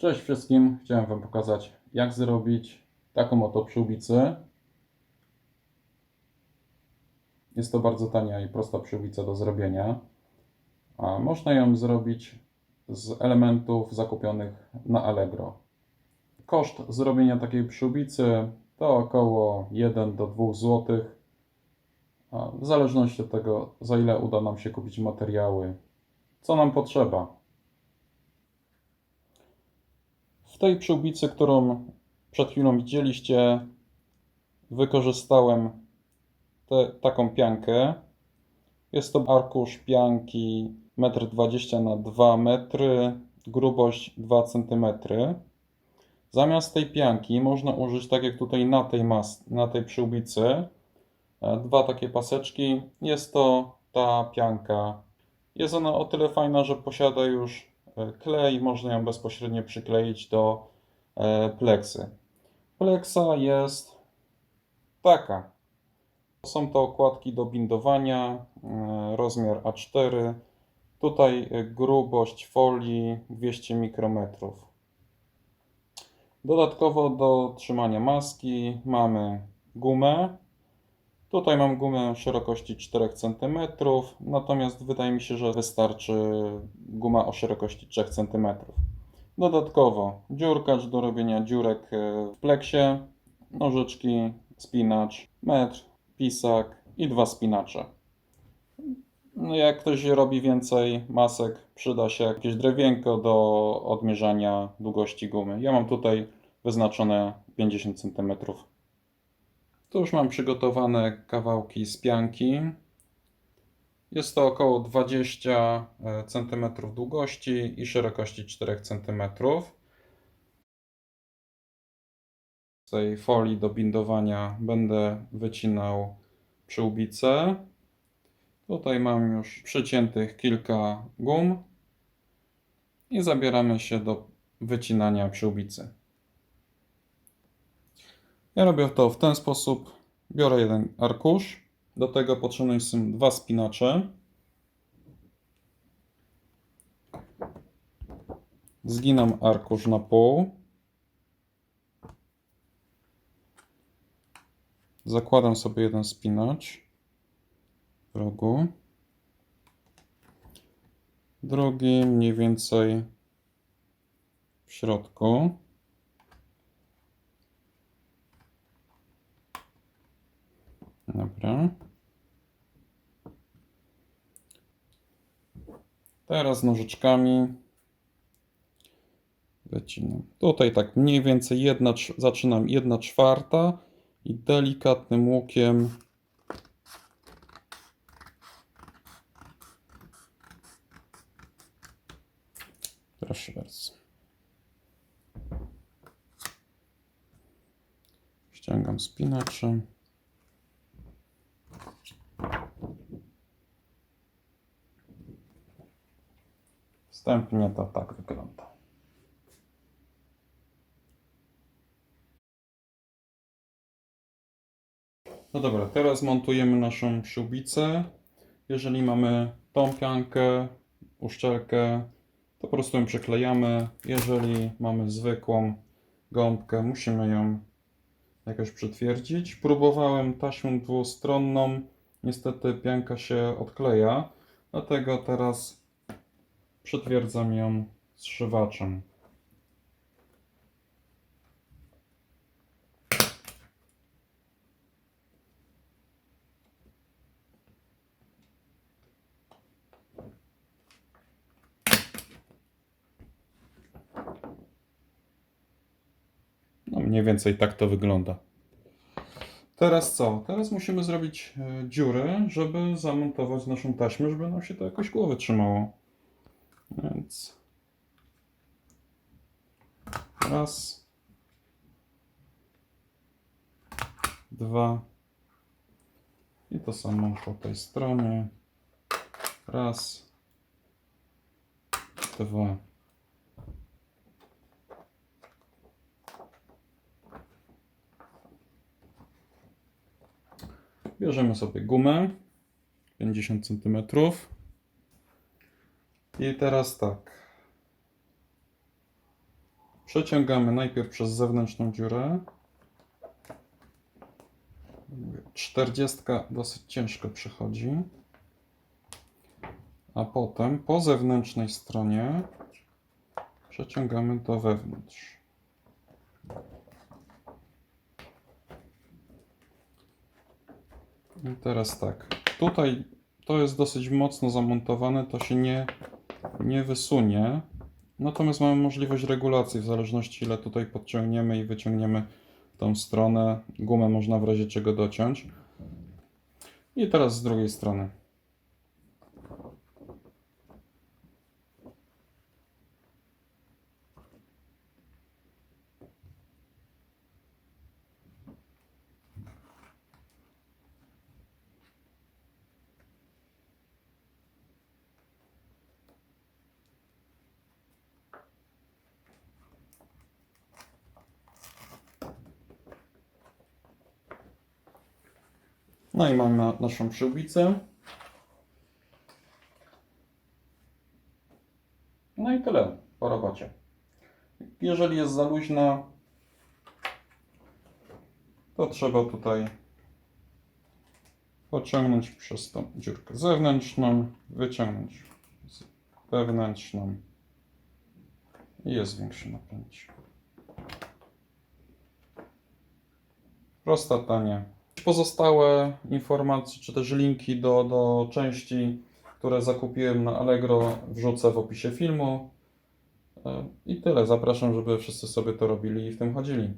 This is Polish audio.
Cześć wszystkim, chciałem Wam pokazać jak zrobić taką oto przyłbicę. Jest to bardzo tania i prosta przyłbica do zrobienia. A można ją zrobić z elementów zakupionych na Allegro. Koszt zrobienia takiej przyłbicy to około 1 do 2 zł. W zależności od tego, za ile uda nam się kupić materiały, co nam potrzeba. W tej przyłbicy, którą przed chwilą widzieliście, wykorzystałem tę taką piankę. Jest to arkusz pianki 1,20 m na 2 metry, grubość 2 cm. Zamiast tej pianki można użyć, tak jak tutaj na tej, mas- na tej przyłbicy, e, dwa takie paseczki. Jest to ta pianka. Jest ona o tyle fajna, że posiada już klej, można ją bezpośrednio przykleić do e, pleksy. Pleksa jest taka. Są to okładki do bindowania, e, rozmiar A4. Tutaj e, grubość folii 200 mikrometrów. Dodatkowo do trzymania maski mamy gumę. Tutaj mam gumę szerokości 4 cm, natomiast wydaje mi się, że wystarczy guma o szerokości 3 cm. Dodatkowo dziurkacz do robienia dziurek e, w pleksie, nożyczki, spinacz, metr, pisak i dwa spinacze. No jak ktoś robi więcej masek, przyda się jakieś drewienko do odmierzania długości gumy. Ja mam tutaj wyznaczone 50 cm. Tu już mam przygotowane kawałki z pianki. Jest to około 20 cm długości i szerokości 4 cm. Z tej folii do bindowania będę wycinał przyłbicę. Tutaj mam już przyciętych kilka gum i zabieramy się do wycinania przyłbicy. Ja robię to w ten sposób. Biorę jeden arkusz. Do tego potrzebne są dwa spinacze. Zginam arkusz na pół. Zakładam sobie jeden spinacz w rogu. Drugi mniej więcej w środku. Dobra. Teraz nożyczkami wycinam. Tutaj tak mniej więcej jedna, zaczynam jedna czwarta i delikatnym łukiem Proszę bardzo. Ściągam spinaczem. Wstępnie to tak wygląda. No dobra, teraz montujemy naszą śrubicę. Jeżeli mamy tą piankę, uszczelkę, to po prostu ją przyklejamy. Jeżeli mamy zwykłą gąbkę, musimy ją jakoś przytwierdzić. Próbowałem taśmą dwustronną, niestety pianka się odkleja, dlatego teraz przytwierdzam ją zszywaczem. No mniej więcej tak to wygląda. Teraz co? Teraz musimy zrobić e, dziury, żeby zamontować naszą taśmę, żeby nam się to jakoś głowy trzymało. Więc raz, dwa i to samo po tej stronie. Raz, dwa. Bierzemy sobie gumę 50 cm. I teraz tak. Przeciągamy najpierw przez zewnętrzną dziurę. Czterdziestka dosyć ciężko przychodzi. A potem po zewnętrznej stronie przeciągamy do wewnątrz. I teraz tak. Tutaj to jest dosyć mocno zamontowane, to się nie, nie wysunie. Natomiast mamy możliwość regulacji w zależności ile tutaj podciągniemy i wyciągniemy w tą stronę. Gumę można w razie czego dociąć. I teraz z drugiej strony. No i mamy na- naszą przyłbicę. No i tyle po robocie. Jeżeli jest za luźna, to trzeba tutaj pociągnąć przez tą dziurkę zewnętrzną, wyciągnąć wewnętrzną i jest większe napięcie. Prosta, tanie. Pozostałe informacje, czy też linki do, do części, które zakupiłem na Allegro, wrzucę w opisie filmu. E, I tyle. Zapraszam, żeby wszyscy sobie to robili i w tym chodzili.